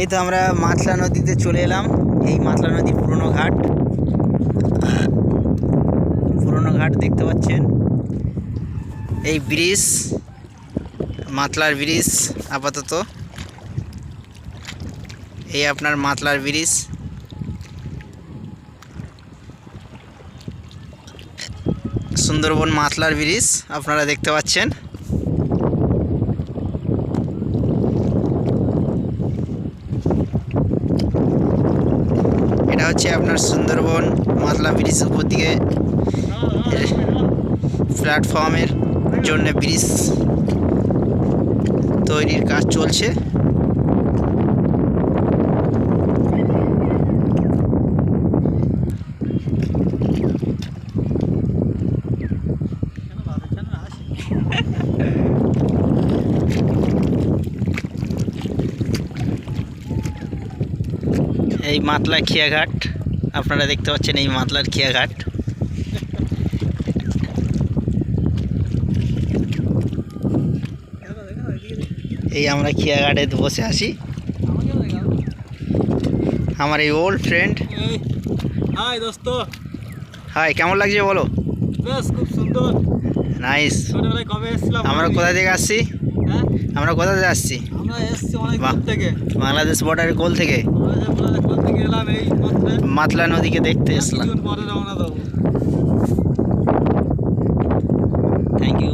এই তো আমরা মাতলা নদীতে চলে এলাম, এই মাতলা নদী পুরনো ঘাট। পুরনো ঘাট দেখতে পাচ্ছেন। এই ব্রিজ, মাতলার ব্রিজ আপাতত। এই আপনার মাতলার ব্রিজ। সুন্দরবন মাতলার ব্রিজ, আপনারা দেখতে পাচ্ছেন। হচ্ছে আপনার সুন্দরবন, মাতলা ব্রিজ উপর দিকে। প্ল্যাটফর্মের জন্য ব্রিজ তৈরির কাজ চলছে। এই মাতলা খেয়াঘাট। আপনারা দেখতে পাচ্ছেন এই মাতলার খেয়াঘাট। এই আমরা খেয়াঘাটে বসে আছি। আমার এই ওল্ড ফ্রেন্ড হাই দোস্ত। হাই কেমন লাগছে বলো? বেশ খুব সুন্দর। নাইস আমরা কোথা থেকে আসছি? আমরা কোথা থেকে আসছি আমরা এসেছি অনেক বাহ। থেকে। বাংলাদেশ বর্ডারের কোল থেকে? মাতলা নদীকে দেখতে এসলাম। Thank you